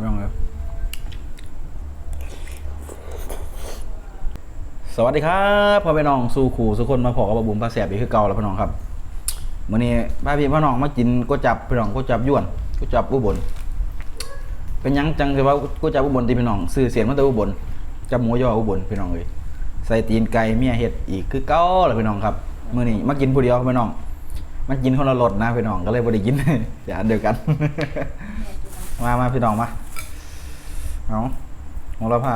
พี่น้องเลยสวัสดีครับพ่อพี่น้องสู่ขู่สุคนมาพอกับบะบุมพาแสบอีกคือเก่าแล้วพี่น้องครับมื้อนี้พาพี่พี่น้องมากินก๋วยจับพี่น้องก๋วยจับยวนก๋วยจับอุบลเป็นยังจังคือว่าก๋วยจับอุบลที่พี่น้องซื้อเสียนมาแต่อุบลจับหมูย่ออุบลพี่น้องเลยใส่ตีนไก่เมียเห็ดอีกคือเก่าแล้วพี่น้องครับมื้อนี้มากินผู้เดียวพี่น้องมากินคนละรสนะพี่น้องก็เลยบ่ได้กินอย่าอันเดียวกัน มามาพี่น้องมา เอาหงละผ้า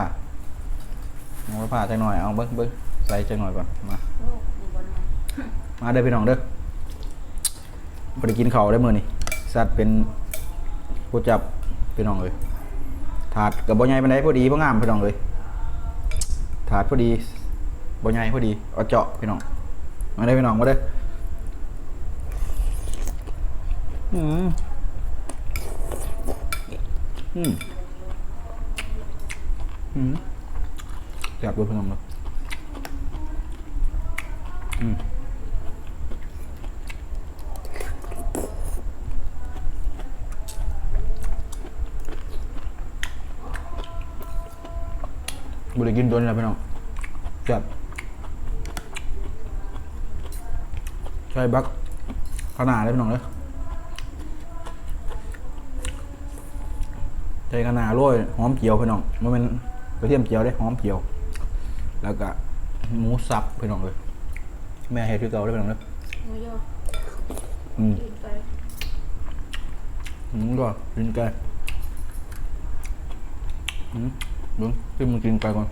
หงละผ้าจังหน่อยเอาเบิ้งเบิ้งใส่จังหน่อยก่อนมาโอ้ดีบนมาเด้อพี่น้องเด้อบ่ได้กินข้าวได้มื้อนี้สัตว์เป็นผู้จับพี่น้องเลยถาดกับบ่ใหญ่ปานใดพอดีพองามพี่น้องเลยถาดพอดีบ่ใหญ่พอดีเอาเจาะพี่น้องมาเด้อพี่น้องมาเด้ออืมอืม อืมจับด้วยพี่น้องเลยอืมบริกินโดนแล้วพี่น้องจับใช่บักขนาดเลยพี่น้องเลยใช้ขนาดโรยหอมเจียวพี่น้องมันเป็น กระเทียมเจียวได้หอมเจียว แล้วก็หมูสับพี่น้องเลยแม่เฮ็ดคือเก่าได้พี่น้องเลยหมูยออืมกินไปอืมก็กินไก่อืมดูที่มึงกินไปก่อน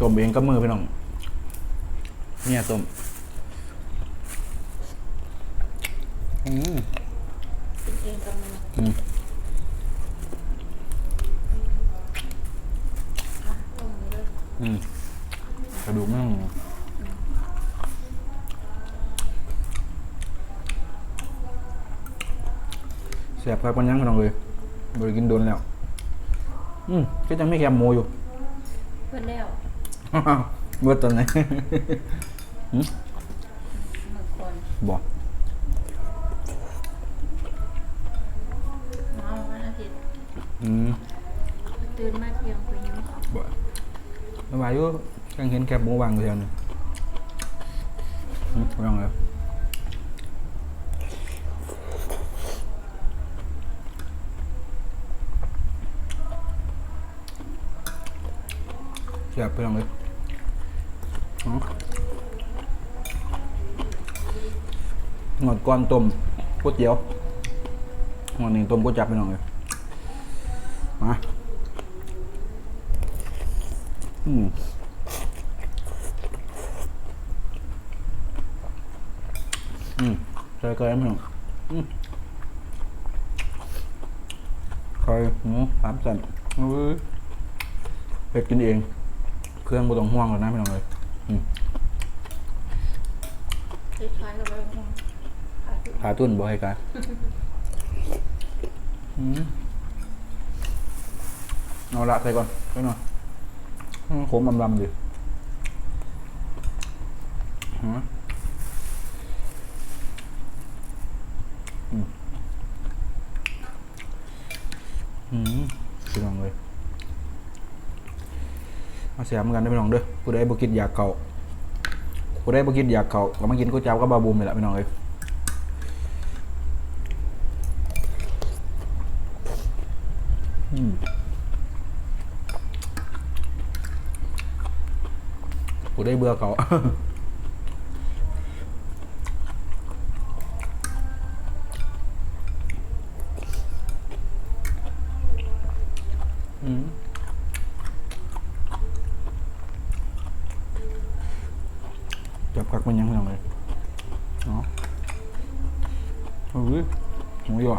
ต้มเองกับมือพี่น้องเนี่ยต้มอืมกินเองกับมันอืม อืมกระดูกมั่งแสบครับมันยังพี่น้องเลยบริกินโดนแล้ว อืมก็ยังไม่แคมโมอยู่เพื่อนแล้วเมื่อตอนไหนหืมเมื่อก่อนบอกเมาวันอาทิตย์อืมตื่นมาเที่ยงไปยิ้มบ่ สบายอยู่ยังเห็นแคบหมูวางอยู่แถวนึงอืมลองเลยเสียบไปลองเลยอ๋อหมดก้อนต้มก๋วยเตี๋ยวหมดหนึ่งต้มก๋วยจับไปลองเลยมา อืมอืมใส่ไก่ไหมอืมไข่หมูสามสันเอ้ยเป็ดกินเอง เครื่องบ่ต้องห่วงหรอนะพี่น้องเลยอืมคล้ายๆกับอะไรของขายที่ขาตุ้นบ่ให้กันอืมเอาละใส่ก่อนไปหน่อย ขมลำๆดิอืมอืมพี่น้องเลยมาเสียมกันได้อพี่น้องเด้อผู้ใดบ่กินอยากเก่าผู้ใดบ่กินอยากเก่าก็มากินก๋วยจั๊บกับบาบูมนี่แหละพี่น้องเลยอืม ผู้ใดเบื่อเก่าอืมจับกักมันยังไม่ยังเลยเนาะเฮ้ยหมูยอ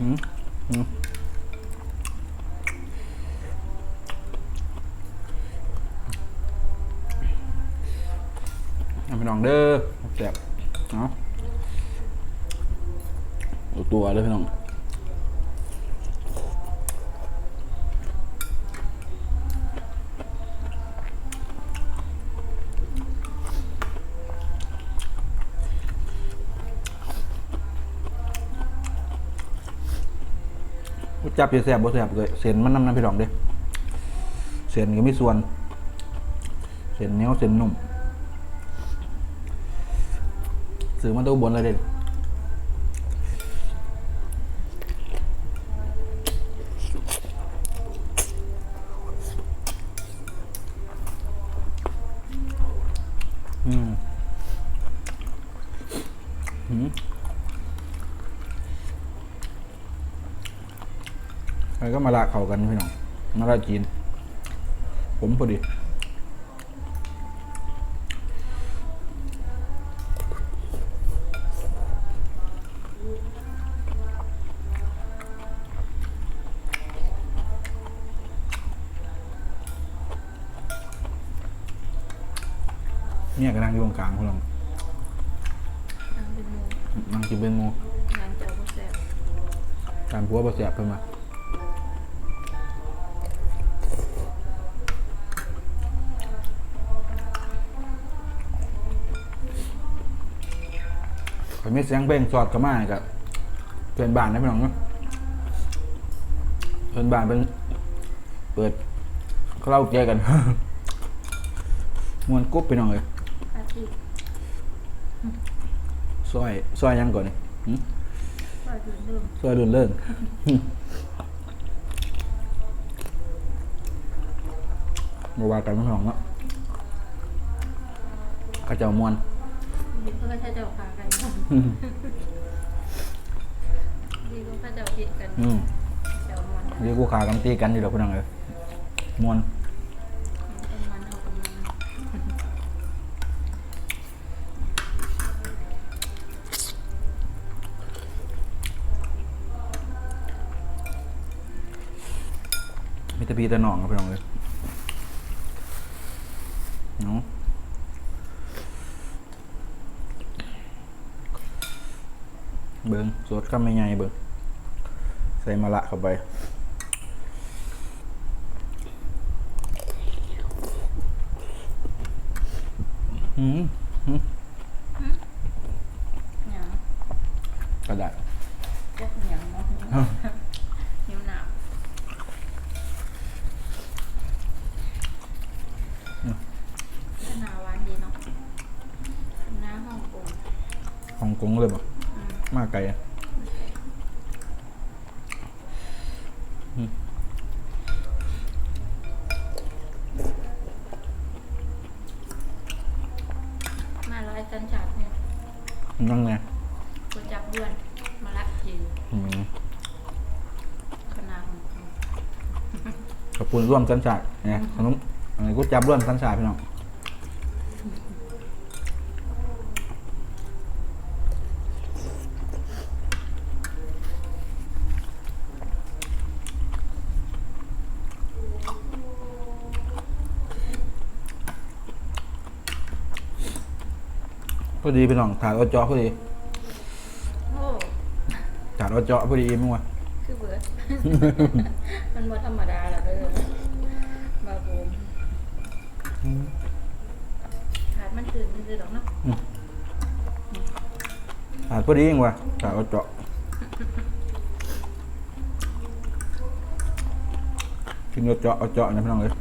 พี่น้องเด้อแซ่บเนาะเอาตัวเลยพี่น้อง จับอยู่แซ่บบ่แซ่บเลยเส้นมันน้ำน้ำพี่น้องเด้เส้นก็มีส่วน เส้นเหนียวเส้นนุ่มซื้อมาตัวบนเลยเด็ดอืมอืม แล้วก็มาละเข้ากันพี่น้องมาละจีน ผมพอดีเนี่ยก็นั่งอยู่ตรงกลางพี่น้องนั่งเป็นหมูนั่งกินเป็นหมูนั่งเจ้าบ่แซ่บการพัวประแสบเพิ่นมา มีเสียงเพลงสอดเข้ามากับเพื่อนบ้านนะพี่น้องเนาะเพื่อนบ้านเป็นเปิดคาราโอเกะกันมวนกุ๊บพี่น้องเลยซอยซอยยังก่อนนี่หึก็ดื่มดื่มซอยรุ่นเลิ่งมาว่ากันพี่น้องเนาะก็เจ้ามวนเพื่อถ้าเจ้าพากัน ดีเพื่อถ้าเจ้าผิดกันอืมเจ้ามันนะเรียกกูขากันตีกันอยู่ดอกพี่น้องเลยมวนเป็นมันเอากันมามิตรพีแต่หนองครับพี่น้องเลยเนาะ เบิ้งสดก็ไม่ใหญ่เบิ้งใส่มะละเข้าไปอืมอืมหยังกระดาษจักหยังเนาะหิวหนาวหนาวหวานดีเนาะหน้าฮ่องกงฮ่องกงเลยป่ะอื มมากไกลอะมาร้อยจันฉาดเนี่ยนั่งไงกูจับยวนมาละจิวอืมคณะของกูขอบคุณร่วมสัญชาติเนี่ยขนมอะไรกูจับร่วมสัญชาติพี่น้อง พอดีพี่น้องถาดเอาเจาะพอดีโอ้ถาดเอาเจาะพอดีมั้งวะคือเบิร์ด มันบ่ธรรมดาหรอกเด้อบาบูมขาดมันตื่นซื่อๆดอกเนาะถาดพอดีเองวะถาดเอาเจาะกินเอาเจาะเอาเจาะนะพี่น้องเลย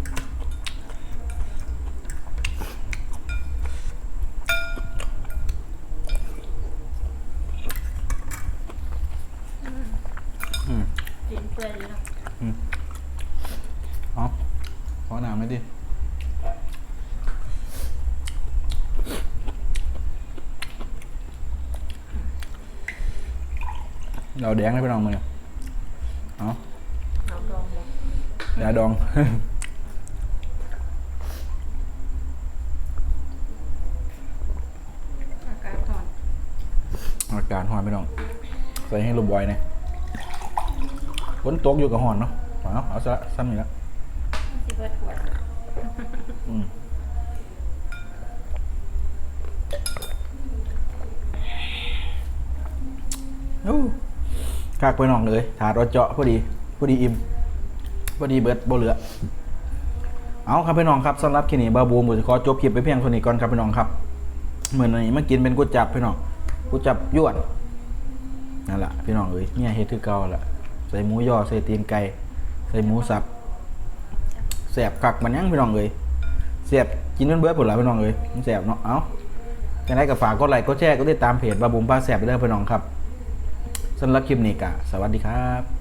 อืม กินเปื่อยเลยเนาะเอาขอหนามไหมดิ เราแดงได้พี่น้องมือเนี่ยเอาเราลองบ่ยาดอง อากาศร้อนอาการหอนพี่น้อง ใส่ให้รูปบอยเนี่ย ฝนตกอยู่กับหอนเนาะเอาเอาซะซ้ำนี่ละมันสิเบิดหัวอืมโอ้คากไปน้องเลยถาดรถเจาะพอดีพอดีอิ่มพอดีเบิดบ่เหลือ เอาครับพี่น้องครับสำหรับคลิปนี้บาบูมผมจะขอจบคลิปไปเพียงเท่านี้ก่อนครับพี่น้องครับเหมือนอันนี้มากินเป็นก๋วยจับพี่น้องก๋วยจับยวนนั่นแหละพี่น้องเอ้ยเนี่ยเฮ็ดคือเก่าแหละ ใส่หมูยอใส่ตีนไก่ใส่หมูสับแสบกักมันยังพี่น้องเลยแสบกินเบื่อๆผลละพี่น้องเลยมันแสบเนาะเอ้าจังไดก็ฝากกดไลค์กดแชร์กดติดตามเพจบาบุมพาแสบไปเด้อพี่น้องครับสำหรับคลิปนี้กะสวัสดีครับ